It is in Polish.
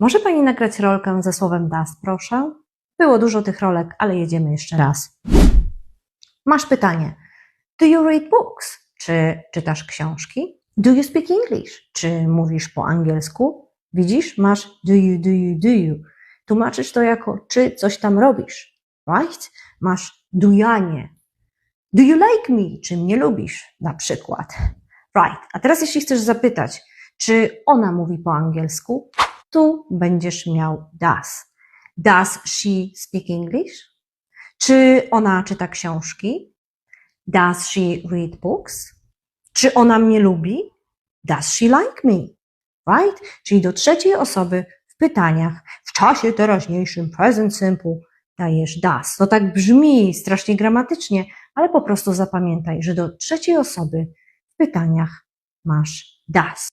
Może pani nagrać rolkę ze słowem das, proszę? Było dużo tych rolek, ale jedziemy jeszcze raz. Masz pytanie. Do you read books? Czy czytasz książki? Do you speak English? Czy mówisz po angielsku? Widzisz, masz do you, do you, do you. Tłumaczysz to jako czy coś tam robisz, right? Masz dujanie. Do you like me? Czy mnie lubisz? Na przykład. Right. A teraz jeśli chcesz zapytać, czy ona mówi po angielsku, tu będziesz miał does. Does she speak English? Czy ona czyta książki? Does she read books? Czy ona mnie lubi? Does she like me? Right? Czyli do trzeciej osoby w pytaniach w czasie teraźniejszym present simple dajesz does. To tak brzmi strasznie gramatycznie, ale po prostu zapamiętaj, że do trzeciej osoby w pytaniach masz does.